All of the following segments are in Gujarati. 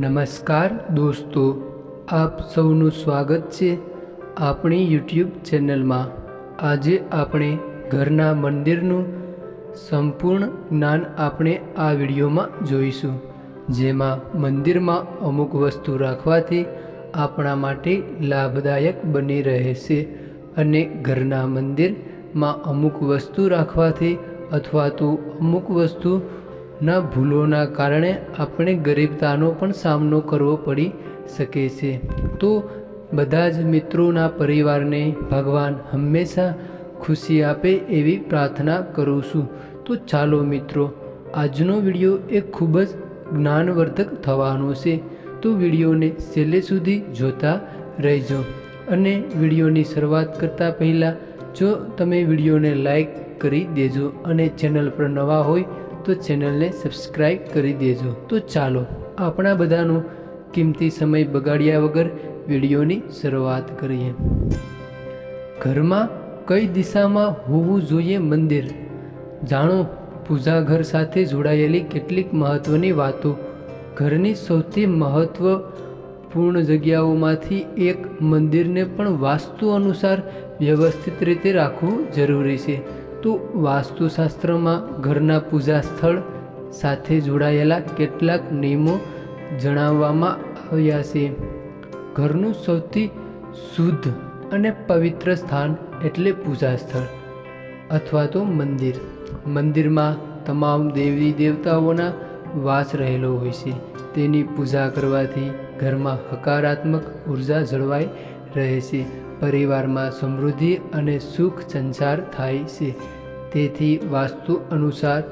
નમસ્કાર દોસ્તો, આપ સૌનું સ્વાગત છે આપણી યુટ્યુબ ચેનલમાં. આજે આપણે ઘરના મંદિરનું સંપૂર્ણ જ્ઞાન આપણે આ વિડીયોમાં જોઈશું, જેમાં મંદિરમાં અમુક વસ્તુ રાખવાથી આપણા માટે લાભદાયક બની રહે છે અને ઘરના મંદિરમાં અમુક વસ્તુ રાખવાથી અથવા તો અમુક વસ્તુના ભૂલોના કારણે આપણે ગરીબતાનો પણ સામનો કરવો પડી શકે છે. તો બધા જ મિત્રોના પરિવારને ભગવાન હંમેશા ખુશી આપે એવી પ્રાર્થના કરું છું. તો ચાલો મિત્રો, આજનો વીડિયો એ ખૂબ જ જ્ઞાનવર્ધક થવાનો છે. તો વિડીયોને છેલ્લે સુધી જોતા રહેજો. અને વિડીયોની શરૂઆત કરતાં પહેલાં જો તમે વિડીયોને લાઈક કરી દેજો અને ચેનલ પર નવા હોય તો ચેનલને સબસ્ક્રાઈબ કરી દેજો. તો ચાલો, આપણા બધાનો કિંમતી સમય બગાડ્યા વગર વિડીયોની શરૂઆત કરીએ. ઘરમાં કઈ દિશામાં હોવું જોઈએ મંદિર? જાણો પૂજા ઘર સાથે જોડાયેલી કેટલીક મહત્ત્વની વાતો. ઘરની સૌથી મહત્ત્વપૂર્ણ જગ્યાઓમાંથી એક મંદિરને પણ વાસ્તુ અનુસાર વ્યવસ્થિત રીતે રાખવું જરૂરી છે. તો વાસ્તુશાસ્ત્રમાં ઘરના પૂજા સ્થળ સાથે જોડાયેલા કેટલાક નિયમો જણાવવામાં આવ્યા છે. ઘરનું સૌથી શુદ્ધ અને પવિત્ર સ્થાન એટલે પૂજા સ્થળ અથવા તો મંદિર. મંદિરમાં તમામ દેવી દેવતાઓના વાસ રહેલો હોય છે. તેની પૂજા કરવાથી ઘરમાં હકારાત્મક ઊર્જા જળવાઈ રહે છે પરિવારમાં સમૃદ્ધિ અને સુખ સંસાર થાય છે. તેથી વાસ્તુ અનુસાર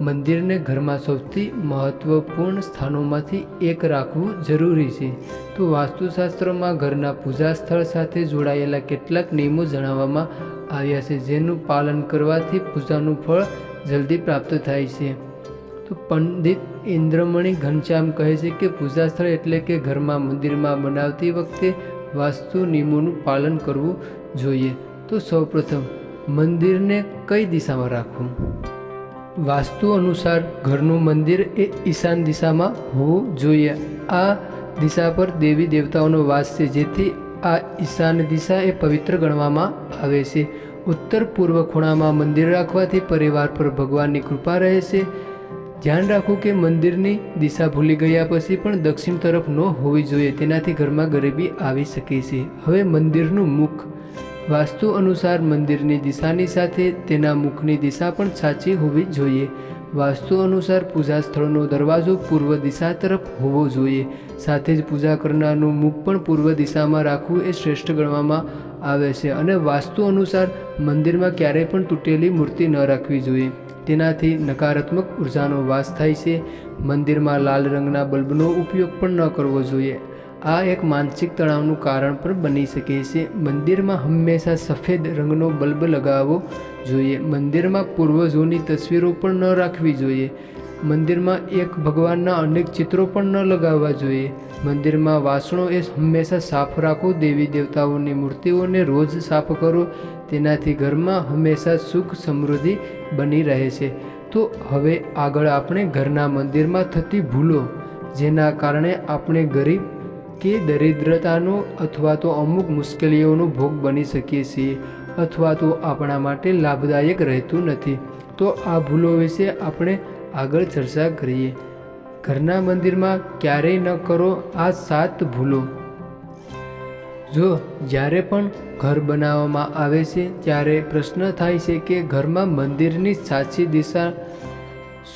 મંદિરને ઘરમાં સૌથી મહત્ત્વપૂર્ણ સ્થાનોમાંથી એક રાખવું જરૂરી છે. તો વાસ્તુશાસ્ત્રમાં ઘરના પૂજા સ્થળ સાથે જોડાયેલા કેટલાક નિયમો જણાવવામાં આવ્યા છે, જેનું પાલન કરવાથી પૂજાનું ફળ જલ્દી પ્રાપ્ત થાય છે. તો પંડિત ઇન્દ્રમણિ ઘનશ્યામ કહે છે કે પૂજા સ્થળ એટલે કે ઘરમાં મંદિરમાં બનાવતી વખતે વાસ્તુ નિયમોનું પાલન કરવું જોઈએ. તો સૌપ્રથમ, મંદિરને કઈ દિશામાં રાખવું? વાસ્તુ અનુસાર, ઘરનું મંદિર એ ઈશાન દિશામાં હોવું જોઈએ. આ દિશા પર દેવી દેવતાઓનો વાસ છે, જેથી આ ઈશાન દિશા એ પવિત્ર ગણવામાં આવે છે. ઉત્તર પૂર્વ ખૂણામાં મંદિર રાખવાથી પરિવાર પર ભગવાનની કૃપા રહે છે. ધ્યાન રાખવું કે મંદિરની દિશા ભૂલી ગયા પછી પણ દક્ષિણ તરફ ન હોવી જોઈએ, તેનાથી ઘરમાં ગરીબી આવી શકે છે. હવે મંદિરનું મુખ. વાસ્તુ અનુસાર મંદિરની દિશાની સાથે તેના મુખની દિશા પણ સાચી હોવી જોઈએ. વાસ્તુ અનુસાર પૂજા સ્થળનો દરવાજો પૂર્વ દિશા તરફ હોવો જોઈએ. સાથે જ પૂજા કરનારનું મુખ પણ પૂર્વ દિશામાં રાખવું એ શ્રેષ્ઠ ગણવામાં આવે છે. અને વાસ્તુ અનુસાર મંદિરમાં ક્યારેય પણ તૂટેલી મૂર્તિ ન રાખવી જોઈએ. તેનાથી નકારાત્મક ઉર્જાનો વાસ થાય છે. મંદિરમાં લાલ રંગના બલ્બનો ઉપયોગ પણ ન કરવો જોઈએ. આ એક માનસિક તણાવનું કારણ પણ બની શકે છે. મંદિરમાં હંમેશા સફેદ રંગનો બલ્બ લગાવવો જોઈએ. મંદિરમાં પૂર્વજોની તસવીરો પણ ન રાખવી જોઈએ. મંદિરમાં એક ભગવાનના અનેક ચિત્રો પણ ન લગાવવા જોઈએ. મંદિરમાં વાસણો એ હંમેશા સાફ રાખો, દેવી દેવતાઓની મૂર્તિઓને રોજ સાફ કરો. તેનાથી ઘરમાં હંમેશા સુખ સમૃદ્ધિ બની રહે છે. તો હવે આગળ આપણે ઘરના મંદિરમાં થતી ભૂલો, જેના કારણે આપણે ગરીબ કે દરિદ્રતાનો અથવા તો અમુક મુશ્કેલીઓનો ભોગ બની શકીએ છીએ, અથવા તો આપણા માટે લાભદાયક રહેતું નથી. તો આ ભૂલો વિશે આપણે આગળ ચર્ચા કરીએ. ઘરના મંદિરમાં ક્યારેય ન કરો આ સાત ભૂલો. જો જ્યારે પણ ઘર બનાવવામાં આવે છે, ત્યારે પ્રશ્ન થાય છે કે ઘરમાં મંદિરની સાચી દિશા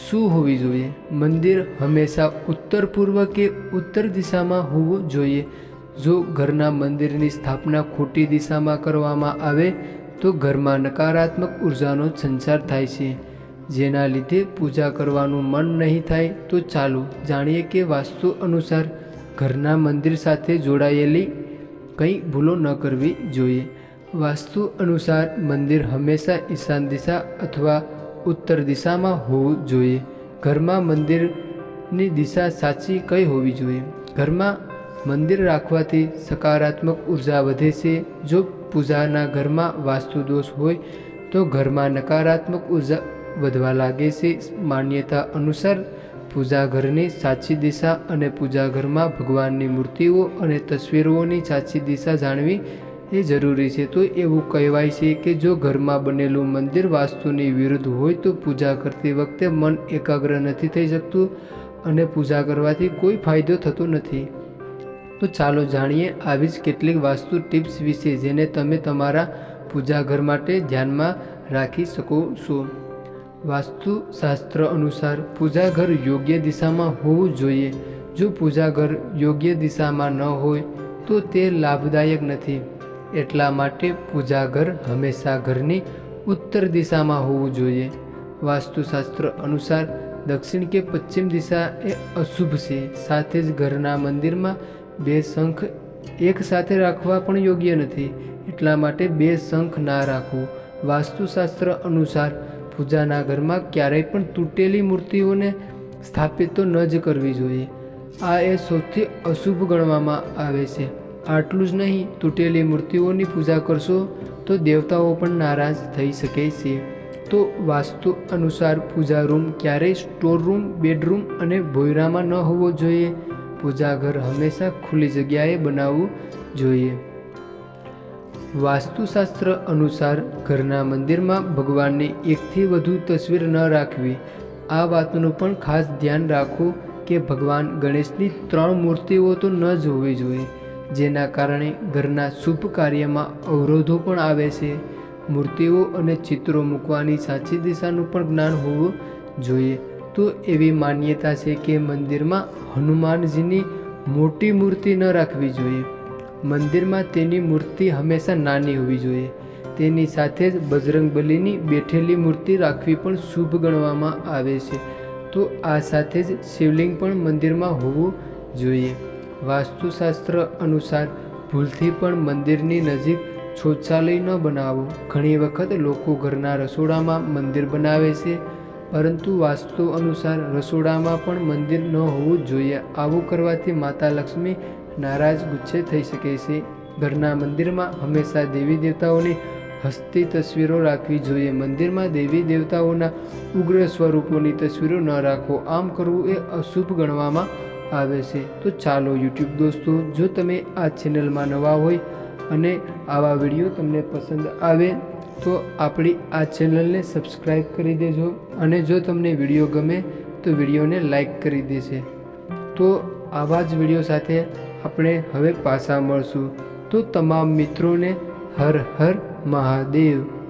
શું હોવી જોઈએ? મંદિર હંમેશા ઉત્તર પૂર્વ કે ઉત્તર દિશામાં હોવું જોઈએ? જો ઘરના મંદિરની સ્થાપના ખોટી દિશામાં કરવામાં આવે, તો ઘરમાં નકારાત્મક ઉર્જાનો સંચાર થાય છે. જેના લીધે પૂજા કરવાનું મન નહીં થાય તો ચાલો જાણીએ કે વાસ્તુ અનુસાર ઘરના મંદિર સાથે જોડાયેલી કંઈ ભૂલો ન કરવી જોઈએ. વાસ્તુ અનુસાર મંદિર હંમેશા ઈશાન દિશા અથવા ઉત્તર દિશામાં હોવું જોઈએ. ઘરમાં મંદિરની દિશા સાચી કઈ હોવી જોઈએ? ઘરમાં મંદિર રાખવાથી સકારાત્મક ઊર્જા વધે છે. જો પૂજાના ઘરમાં વાસ્તુ દોષ હોય તો ઘરમાં નકારાત્મક ઊર્જા વધવા લાગે છે. માન્યતા અનુસાર પૂજા ઘરની સાચી દિશા અને પૂજા ઘરમાં ભગવાનની મૂર્તિઓ અને તસવીરોની સાચી દિશા જાણવી એ જરૂરી છે. તો એવું કહેવાય છે કે જો ઘરમાં બનેલું મંદિર વાસ્તુની વિરુદ્ધ હોય તો પૂજા કરતી વખતે મન એકાગ્ર નથી થઈ શકતું અને પૂજા કરવાથી કોઈ ફાયદો થતો નથી. તો ચાલો જાણીએ આવી જ કેટલીક વાસ્તુ ટિપ્સ વિશે જેને તમે તમારા પૂજા ઘર માટે ધ્યાનમાં રાખી શકો છો. વાસ્તુશાસ્ત્ર અનુસાર પૂજા ઘર યોગ્ય દિશામાં હોવું જોઈએ. જો પૂજાઘર યોગ્ય દિશામાં ન હોય, તો તે લાભદાયક નથી. એટલા માટે પૂજા ઘર હંમેશા ઘરની ઉત્તર દિશામાં હોવું જોઈએ. વાસ્તુશાસ્ત્ર અનુસાર દક્ષિણ કે પશ્ચિમ દિશા એ અશુભ છે. સાથે જ ઘરના મંદિરમાં બે શંખ એક સાથે રાખવા પણ યોગ્ય નથી. એટલા માટે બે શંખ ના રાખવું. વાસ્તુશાસ્ત્ર અનુસાર પૂજાના ઘરમાં ક્યારેય પણ તૂટેલી મૂર્તિઓને સ્થાપિત તો ન જ કરવી જોઈએ. આ એ સૌથી અશુભ ગણવામાં આવે છે. આટલું જ નહીં, તૂટેલી મૂર્તિઓની પૂજા કરશો તો દેવતાઓ પણ નારાજ થઈ શકે છે. તો વાસ્તુ અનુસાર પૂજા રૂમ ક્યારેય સ્ટોર રૂમ, બેડરૂમ અને ભોયરામાં ન હોવો જોઈએ. પૂજા ઘર હંમેશા ખુલ્લી જગ્યાએ બનાવવું જોઈએ. વાસ્તુશાસ્ત્ર અનુસાર ઘરના મંદિરમાં ભગવાનની એકથી વધુ તસવીર ન રાખવી. આ વાતનું પણ ખાસ ધ્યાન રાખો કે ભગવાન ગણેશની ત્રણ મૂર્તિઓ તો ન જ હોવી જોઈએ, જેના કારણે ઘરના શુભ કાર્યમાં અવરોધો પણ આવે છે. મૂર્તિઓ અને ચિત્રો મૂકવાની સાચી દિશાનું પણ જ્ઞાન હોવું જોઈએ. તો એવી માન્યતા છે કે મંદિરમાં હનુમાનજીની મોટી મૂર્તિ ન રાખવી જોઈએ. મંદિરમાં તેની મૂર્તિ હંમેશા નાની હોવી જોઈએ. તેની સાથે જ બજરંગબલીની બેઠેલી મૂર્તિ રાખવી પણ શુભ ગણવામાં આવે છે. તો આ સાથે જ શિવલિંગ પણ મંદિરમાં હોવું જોઈએ. વાસ્તુશાસ્ત્ર અનુસાર, ભૂલથી પણ મંદિરની નજીક શૌચાલય ન બનાવો. ઘણી વખત લોકો ઘરના રસોડામાં મંદિર બનાવે છે, પરંતુ વાસ્તુ અનુસાર રસોડામાં પણ મંદિર ન હોવું જોઈએ. આવું કરવાથી માતા લક્ષ્મી નારાજ ગુસ્સે થઈ શકે છે. ઘરના મંદિરમાં હંમેશા દેવી દેવતાઓની હસ્તી તસવીરો રાખવી જોઈએ. મંદિરમાં દેવી દેવતાઓના ઉગ્ર સ્વરૂપોની તસવીરો ન રાખો. આમ કરવું એ અશુભ ગણવામાં આવે છે. તો ચાલો યુટ્યુબ દોસ્તો, જો તમે આ ચેનલમાં નવા હોય અને આવા વીડિયો તમને પસંદ આવે, તો આપણી આ ચેનલને સબસ્ક્રાઈબ કરી દેજો અને જો તમને વીડિયો ગમે, તો વિડીયોને લાઈક કરી દેશે. તો આવા જ વીડિયો સાથે આપણે હવે પાછા મળશું. તો તમામ મિત્રોને હર હર મહાદેવ.